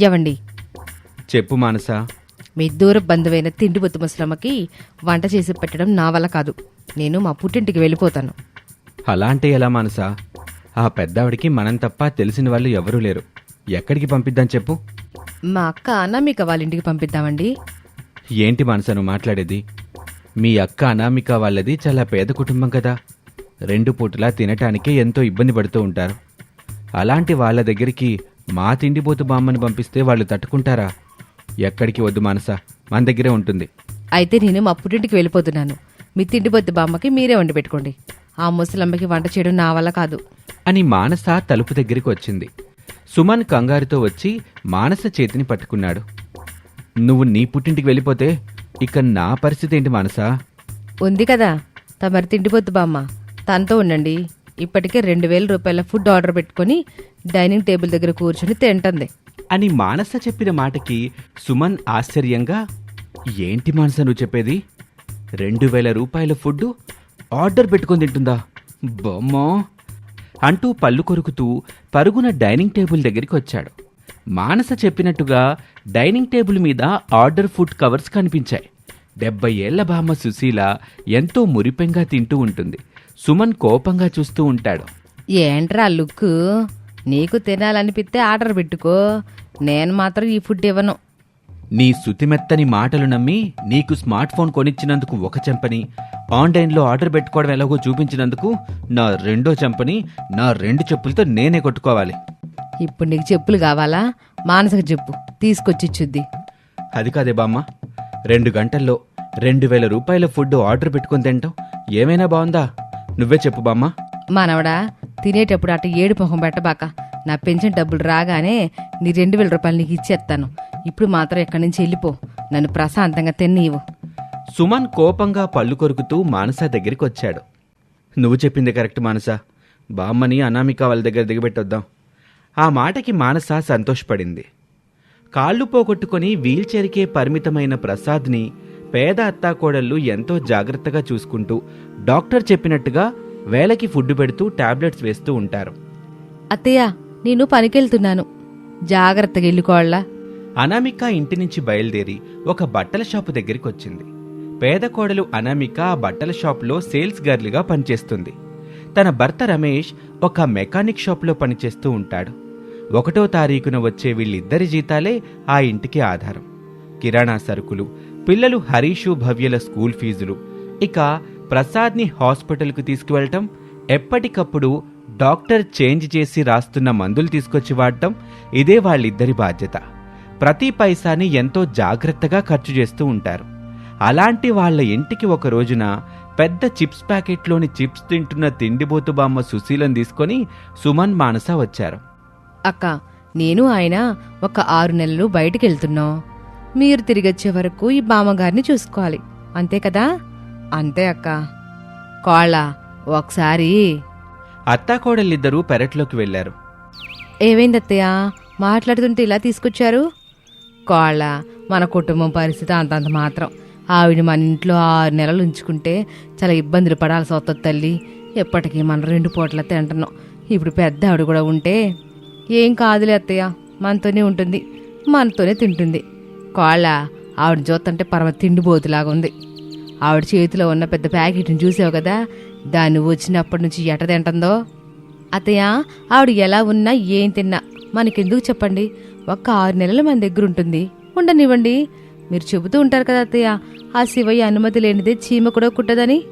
ఎవండి చెప్పు మానసా. మీ దూర బంధువైన తిండిబొత్తు ముసలమ్మకి వంట చేసి పెట్టడం నా వల్ల కాదు. నేను మా పుట్టింటికి వెళ్ళిపోతాను. అలా అంటే ఎలా మానసా? ఆ పెద్దావిడికి మనం తప్ప తెలిసిన వాళ్ళు ఎవరూ లేరు. ఎక్కడికి పంపిద్దాం చెప్పు? మా అక్క అనామిక వాళ్ళ ఇంటికి పంపిద్దామండి. ఏంటి మానసా నువ్వు మాట్లాడేది? మీ అక్క అనామిక వాళ్ళది చాలా పేద కుటుంబం కదా. రెండు పూటలా తినటానికే ఎంతో ఇబ్బంది పడుతూ ఉంటారు. అలాంటి వాళ్ళ దగ్గరికి మా తిండిపోతు బామ్మని పంపిస్తే వాళ్ళు తట్టుకుంటారా? ఎక్కడికి వద్దు మానసా మన దగ్గరే ఉంటుంది. అయితే నేను మా పుట్టింటికి వెళ్ళిపోతున్నాను. మీ తిండిబొత్తు బామ్మకి మీరే వండి పెట్టుకోండి. ఆ ముసలమ్మకి వంట చేయడం నా వల్ల కాదు. అని మానస తలుపు దగ్గరికి వచ్చింది. సుమన్ కంగారుతో వచ్చి మానస చేతిని పట్టుకున్నాడు. నువ్వు నీ పుట్టింటికి వెళ్ళిపోతే ఇక నా పరిస్థితి ఏంటి మానసా? ఉంది కదా తమరి తిండిబొత్తు బామ్మ. తనతో ఉండండి. ఇప్పటికే రెండు వేల రూపాయల ఫుడ్ ఆర్డర్ పెట్టుకొని డైనింగ్ టేబుల్ దగ్గర కూర్చొని తింటుంది. అని మానస చెప్పిన మాటకి సుమన్ ఆశ్చర్యంగా ఏంటి మానస నువ్వు చెప్పేది? రెండు వేల రూపాయల ఫుడ్ ఆర్డర్ పెట్టుకొని తింటుందా? బొమ్మో! అంటూ పళ్ళు కొరుకుతూ పరుగున డైనింగ్ టేబుల్ దగ్గరికి వచ్చాడు. మానస చెప్పినట్టుగా డైనింగ్ టేబుల్ మీద ఆర్డర్ ఫుడ్ కవర్స్ కనిపించాయి. డెబ్బై ఏళ్ళ బామ్మ సుశీల ఎంతో మురిపెంగా తింటూ ఉంటుంది. సుమన్ కోపంగా చూస్తూ ఉంటాడు. ఏంట్రా లుక్ నీకు తినాలనిపిస్తే ఆర్డర్ పెట్టుకో. నేను మాత్రం ఈ ఫుడ్ ఇవ్వను. నీ శుతిమెత్తని మాటలు నమ్మి నీకు స్మార్ట్ ఫోన్ కొనిచ్చినందుకు ఒక చెంపని ఆన్లైన్లో ఆర్డర్ పెట్టుకోవడం ఎలాగో చూపించినందుకు నా రెండో చెంపని నా రెండు చెప్పులతో నేనే కొట్టుకోవాలి. ఇప్పుడు నీకు చెప్పులు కావాలా? మానసకు చెప్పు. తీసుకొచ్చి ఇచ్చుద్ది. అది కాదే బామ్మ. రెండు గంటల్లో రెండు వేల రూపాయల ఫుడ్ ఆర్డర్ పెట్టుకొని తింటాం ఏమైనా బాగుందా? నువ్వే చెప్పు బామ్మ. మానవడా తినేటప్పుడు అట ఏడు మొహం పెట్టబాక. నా పెన్షన్ డబ్బులు రాగానే నీ రెండు వేల రూపాయలు నీకు ఇచ్చేస్తాను ఇప్పుడు మాత్రం ఎక్కడి నుంచి వెళ్ళిపో. నన్ను ప్రశాంతంగా తిన్నీవు సుమన్ కోపంగా పళ్ళు కొరుకుతూ మానస దగ్గరికి వచ్చాడు నువ్వు చెప్పింది కరెక్ట్ మానస. బామ్మని అనామిక వాళ్ళ దగ్గర దిగబెట్టొద్దాం. ఆ మాటకి మానస సంతోషపడింది. కాళ్ళు పోగొట్టుకొని వీల్చైర్కే పరిమితమైన ప్రసాద్ని పేద అత్తాకోడళ్ళు ఎంతో జాగ్రత్తగా చూసుకుంటూ డాక్టర్ చెప్పినట్టుగా వేలకి ఫుడ్ పెడుతూ టాబ్లెట్స్ వేస్తూ ఉంటారు. అత్తయ్య నేను పనికెళ్తున్నాను. జాగ్రత్తగా వెళ్ళుకోవాళ్ళ అనామిక ఇంటి నుంచి బయలుదేరి ఒక బట్టల షాపు దగ్గరికి వచ్చింది. పేద కోడలు అనామిక ఆ బట్టల షాపులో సేల్స్ గర్ల్గా పనిచేస్తుంది. తన భర్త రమేష్ ఒక మెకానిక్ షాప్లో పనిచేస్తూ ఉంటాడు. ఒకటో తారీఖున వచ్చే వీళ్ళిద్దరి జీతాలే ఆ ఇంటికి ఆధారం. కిరాణా సరుకులు పిల్లలు హరీషు భవ్యల స్కూల్ ఫీజులు ఇక ప్రసాద్ని హాస్పిటల్కు తీసుకువెళ్ళటం ఎప్పటికప్పుడు డాక్టర్ చేంజ్ చేసి రాస్తున్న మందులు తీసుకొచ్చి వాడటం ఇదే వాళ్ళిద్దరి బాధ్యత. ప్రతి పైసాని ఎంతో జాగ్రత్తగా ఖర్చు చేస్తూ ఉంటారు. అలాంటి వాళ్ళ ఇంటికి ఒక రోజున పెద్ద చిప్స్ ప్యాకెట్లోని చిప్స్ తింటున్న తిండిబోతు బామ్మ సుశీలను తీసుకొని సుమన్ మానస వచ్చారు. అక్క నేను ఆయన ఒక ఆరు నెలలు బయటికి వెళ్తున్నాం మీరు తిరిగొచ్చే వరకు ఈ బామ్మగారిని చూసుకోవాలి. అంతే కదా? అంతే అక్క. కోళ్ళ ఒకసారి. అత్తాకోడలిద్దరూ పెరట్లోకి వెళ్ళారు ఏమైంది అత్తయ్య? మాట్లాడుతుంటే ఇలా తీసుకొచ్చారు? కోళ్ళ మన కుటుంబం పరిస్థితి అంతంత మాత్రం. ఆవిడ మన ఇంట్లో ఆరు నెలలు ఉంచుకుంటే చాలా ఇబ్బందులు పడాల్సి వస్తుంది తల్లి. ఎప్పటికీ మనం రెండు పూటల తింటున్నాం. ఇప్పుడు పెద్ద ఆవిడ కూడా ఉంటే ఏం కాదులే అత్తయ్య. మనతోనే ఉంటుంది. మనతోనే తింటుంది. కోళ్ళ ఆవిడ చూస్తుంటే పరమ తిండిపోతులాగా ఉంది ఆవిడ చేతిలో ఉన్న పెద్ద ప్యాకెట్ని చూసావు కదా? దాన్ని వచ్చినప్పటి నుంచి ఎట తింటుందో? అత్తయ్య ఆవిడ ఎలా ఉన్నా ఏం తిన్నా మనకెందుకు చెప్పండి? ఒక్క ఆరు నెలలు మన దగ్గర ఉంటుంది. ఉండనివ్వండి. మీరు చెబుతూ ఉంటారు కదా అత్తయ్య ఆ శివయ్య అనుమతి లేనిదే చీమ కూడా కుట్టదని?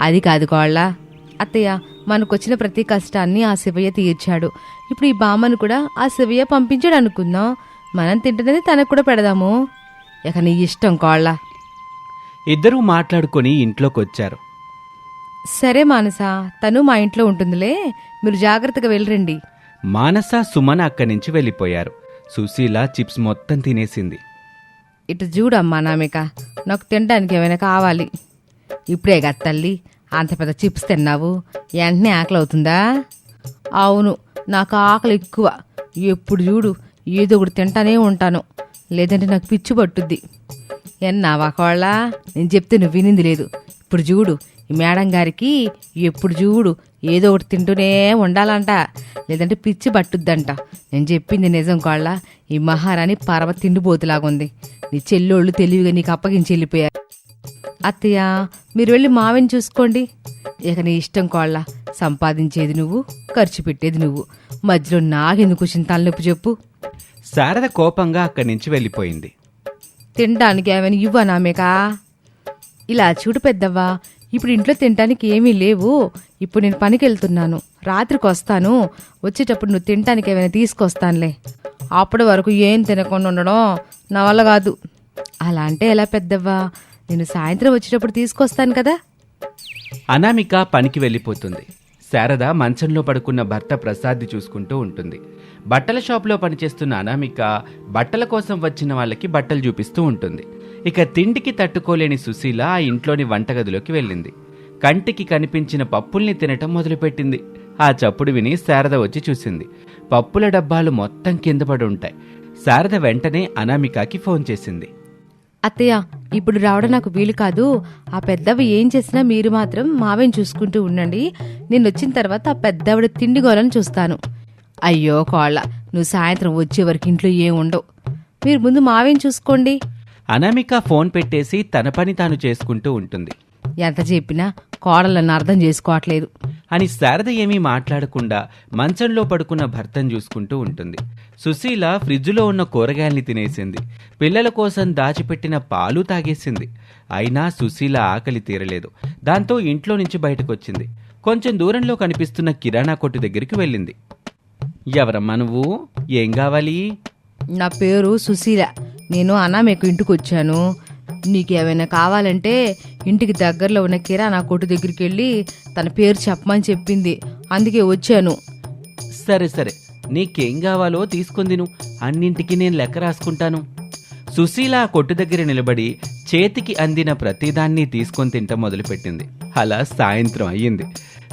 అది కాదు కోళ్ళ. అత్తయ్య మనకొచ్చిన ప్రతి కష్టాన్ని ఆ శివయ్య తీర్చాడు. ఇప్పుడు ఈ బామ్మను కూడా ఆ శివయ్య పంపించాడు అనుకుందాం. మనం తింటున్నది తనకు కూడా పెడదాము. ఇక నీ ఇష్టం కోళ్ళ. ఇద్దరూ మాట్లాడుకొని ఇంట్లోకొచ్చారు. సరే మానస తను మా ఇంట్లో ఉంటుందిలే. మీరు జాగ్రత్తగా వెళ్ళరండి. మానస సుమన్ అక్కడి నుంచి వెళ్ళిపోయారు. సుశీల చిప్స్ మొత్తం తినేసింది. ఇటు చూడమ్మా నామిక నాకు తినడానికి ఏమైనా కావాలి. ఇప్పుడే కదా తల్లి అంత పెద్ద చిప్స్ తిన్నావు. వెంటనే ఆకలి అవుతుందా? అవును నాకు ఆకలి ఎక్కువ. ఎప్పుడు చూడు ఏదో ఒకటి తింటానే ఉంటాను. లేదంటే నాకు పిచ్చి పట్టుద్ది. ఎన్నావా కోళ్ళ నేను చెప్తే నువ్వు వినింది లేదు. ఇప్పుడు చూడు ఈ మేడం గారికి ఎప్పుడు చూడు ఏదో ఒకటి తింటూనే ఉండాలంట. లేదంటే పిచ్చి పట్టుద్దంట. నేను చెప్పింది నిజం కోళ్ళ ఈ మహారాణి పరమ తిండిపోతులాగుంది. నీ చెల్లోళ్ళు తెలివిగా నీకు అప్పగించి వెళ్ళిపోయారు అత్తయ్య మీరు వెళ్ళి మావిని చూసుకోండి. ఇక నీ ఇష్టం కోళ్ళ సంపాదించేది నువ్వు ఖర్చు పెట్టేది నువ్వు. మధ్యలో నాకెందుకు వచ్చిన తలనొప్పి చెప్పు. శారద కోపంగా అక్కడి నుంచి వెళ్ళిపోయింది. తినడానికి ఏమైనా ఇవ్వనామేకా ఇలా చూడు పెద్దవ్వా ఇప్పుడు ఇంట్లో తినడానికి ఏమీ లేవు. ఇప్పుడు నేను పనికి వెళ్తున్నాను రాత్రికి వస్తాను. వచ్చేటప్పుడు నువ్వు తినడానికి ఏమైనా తీసుకొస్తానులే. అప్పటి వరకు ఏం తినకుండా ఉండడం నా వల్ల కాదు. అలా అంటే ఎలా పెద్దవ్వా నేను సాయంత్రం వచ్చేటప్పుడు తీసుకొస్తాను కదా. అనామిక పనికి వెళ్ళిపోతుంది. శారద మంచంలో పడుకున్న భర్త ప్రసాద్ది చూసుకుంటూ ఉంటుంది. బట్టల షాప్లో పనిచేస్తున్న అనామిక బట్టల కోసం వచ్చిన వాళ్ళకి బట్టలు చూపిస్తూ ఉంటుంది. ఇక తిండికి తట్టుకోలేని సుశీల ఆ ఇంట్లోని వంటగదిలోకి వెళ్ళింది. కంటికి కనిపించిన పప్పుల్ని తినటం మొదలుపెట్టింది. ఆ చప్పుడు విని శారద వచ్చి చూసింది. పప్పుల డబ్బాలు మొత్తం కింద పడి ఉంటాయి. శారద వెంటనే అనామికకి ఫోన్ చేసింది. అత్తయ్య ఇప్పుడు రావడం నాకు వీలు కాదు. ఆ పెద్దవి ఏం చేసినా మీరు మాత్రం మావేం చూసుకుంటూ ఉండండి. నేను వచ్చిన తర్వాత ఆ పెద్దవిడ తిండి గోలని చూస్తాను. అయ్యో కోళ్ళ నువ్వు సాయంత్రం వచ్చే వరకు ఇంట్లో ఏం ఉండవు. మీరు ముందు మావేం చూసుకోండి. అనామిక ఫోన్ పెట్టేసి తన పని తాను చేసుకుంటూ ఉంటుంది. ఎంత చెప్పినా కోడలను అర్థం చేసుకోవట్లేదు. అని శారద ఏమీ మాట్లాడకుండా మంచంలో పడుకున్న భర్తను చూసుకుంటూ ఉంటుంది. సుశీల ఫ్రిడ్జ్లో ఉన్న కూరగాయల్ని తినేసింది. పిల్లల కోసం దాచిపెట్టిన పాలు తాగేసింది. అయినా సుశీల ఆకలి తీరలేదు. దాంతో ఇంట్లో నుంచి బయటకొచ్చింది. కొంచెం దూరంలో కనిపిస్తున్న కిరాణా కొట్టు దగ్గరికి వెళ్ళింది. ఎవరమ్మా నువ్వు? ఏం కావాలి? నా పేరు సుశీల. నేను అనామేకు ఇంటికి వచ్చాను నీకేమైనా కావాలంటే ఇంటికి దగ్గరలో ఉన్న కిరాణా కొట్టు దగ్గరికి వెళ్ళి తన పేరు చెప్పమని చెప్పింది. అందుకే వచ్చాను. సరే సరే. నీకేం కావాలో తీసుకుంది నువ్వు అన్నింటికి నేను లెక్క రాసుకుంటాను. సుశీల కొట్టు దగ్గర నిలబడి చేతికి అందిన ప్రతిదాన్ని తీసుకొని తింట మొదలుపెట్టింది. అలా సాయంత్రం అయ్యింది.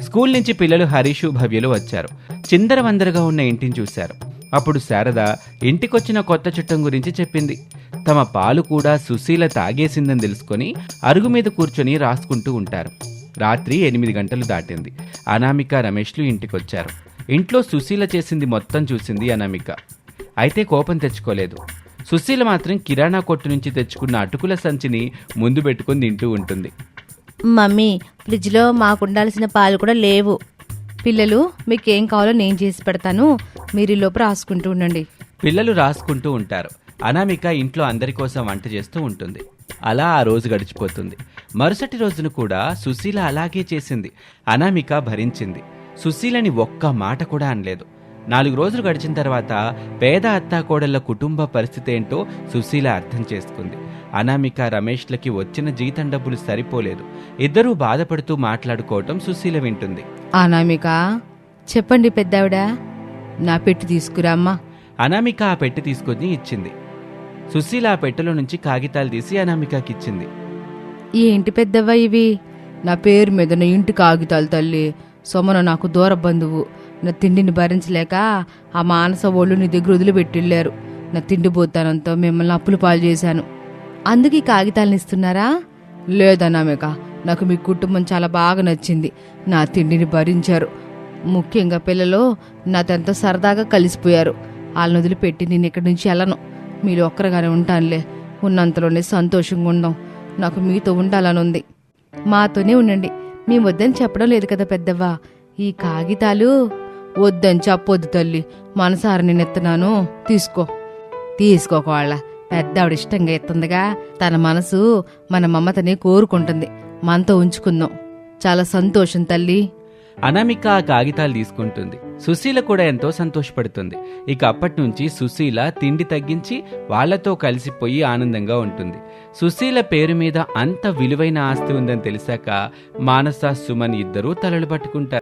స్కూల్ నుంచి పిల్లలు హరీషు భవ్యలు వచ్చారు. చిందరవందరగా ఉన్న ఇంటిని చూశారు. అప్పుడు శారద ఇంటికొచ్చిన కొత్త చుట్టం గురించి చెప్పింది. తమ పాలు కూడా సుశీల తాగేసిందని తెలుసుకొని అరుగు మీద కూర్చొని రాసుకుంటూ ఉంటారు. రాత్రి ఎనిమిది గంటలు దాటింది. అనామిక రమేష్లు ఇంటికొచ్చారు. ఇంట్లో సుశీల చేసింది మొత్తం చూసింది అనామిక. అయితే కోపం తెచ్చుకోలేదు. సుశీల మాత్రం కిరాణా కొట్టు నుంచి తెచ్చుకున్న అటుకుల సంచిని ముందు పెట్టుకుని తింటూ ఉంటుంది. మమ్మీ ఫ్రిడ్జ్లో మాకు ఉండాల్సిన పాలు కూడా లేవు. పిల్లలు మీకు ఏం కావాలో నేను చేసి పెడతాను. మీరు లోపు రాసుకుంటూ ఉండండి. పిల్లలు రాసుకుంటూ ఉంటారు. అనామిక ఇంట్లో అందరి కోసం వంట చేస్తూ ఉంటుంది. అలా ఆ రోజు గడిచిపోతుంది. మరుసటి రోజున కూడా సుశీల అలాగే చేసింది. అనామిక భరించింది. సుశీలని ఒక్క మాట కూడా అనలేదు. నాలుగు రోజులు గడిచిన తర్వాత పేద అత్తాకోడళ్ళ కుటుంబ పరిస్థితి ఏంటో సుశీల అర్థం చేసుకుంది. అనామిక రమేష్లకి వచ్చిన జీతం డబ్బులు సరిపోలేదు. ఇద్దరూ బాధపడుతూ మాట్లాడుకోవటం సుశీల వింటుంది. అనామిక చెప్పండి పెద్దావిడ. నా పెట్టి తీసుకురామ్మా అనామిక ఆ పెట్టె తీసుకొని ఇచ్చింది. సుశీల ఆ పెట్టెలో నుంచి కాగితాలు తీసి అనామికకి ఇచ్చింది. ఏంటి పెద్దవ్వ ఇవి? నా పేరు మీద నా ఇంటి కాగితాలు తల్లి. సొమన నాకు దూర బంధువు. నా తిండిని భరించలేక ఆ మానస ఒళ్ళు నీ దగ్గర వదిలిపెట్టిళ్ళారు. నా తిండి పోతానంతో మిమ్మల్ని అప్పులు పాలు చేశాను. అందుకు కాగితాలను ఇస్తున్నారా? లేదన్నామేక నాకు మీ కుటుంబం చాలా బాగా నచ్చింది. నా తిండిని భరించారు. ముఖ్యంగా పిల్లలు నాతో సరదాగా కలిసిపోయారు. వాళ్ళని వదిలిపెట్టి నేను ఇక్కడి నుంచి వెళ్ళను. మీరు ఒక్కరుగానే ఉంటానులే. ఉన్నంతలోనే సంతోషంగా ఉందాం. నాకు మీతో ఉండాలని ఉంది. మాతోనే ఉండండి. మేము వద్దని చెప్పడం లేదు కదా పెద్దవ్వా. ఈ కాగితాలు వద్దని చెప్పొద్దు తల్లి. మనసారి నేను ఎత్తున్నాను. తీసుకో. తీసుకోకోళ్ళ పెద్ద ఆవిడ ఇష్టంగా ఎత్తుందిగా. తన మనసు మన మమతని కోరుకుంటుంది. మనతో ఉంచుకుందాం చాలా సంతోషం తల్లి. అనామిక ఆ కాగితాలు తీసుకుంటుంది. సుశీల కూడా ఎంతో సంతోషపడుతుంది. ఇక అప్పటి నుంచి సుశీల తిండి తగ్గించి వాళ్ళతో కలిసిపోయి ఆనందంగా ఉంటుంది. సుశీల పేరు మీద అంత విలువైన ఆస్తి ఉందని తెలిసాక మానస సుమన్ ఇద్దరూ తలలు పట్టుకుంటారు.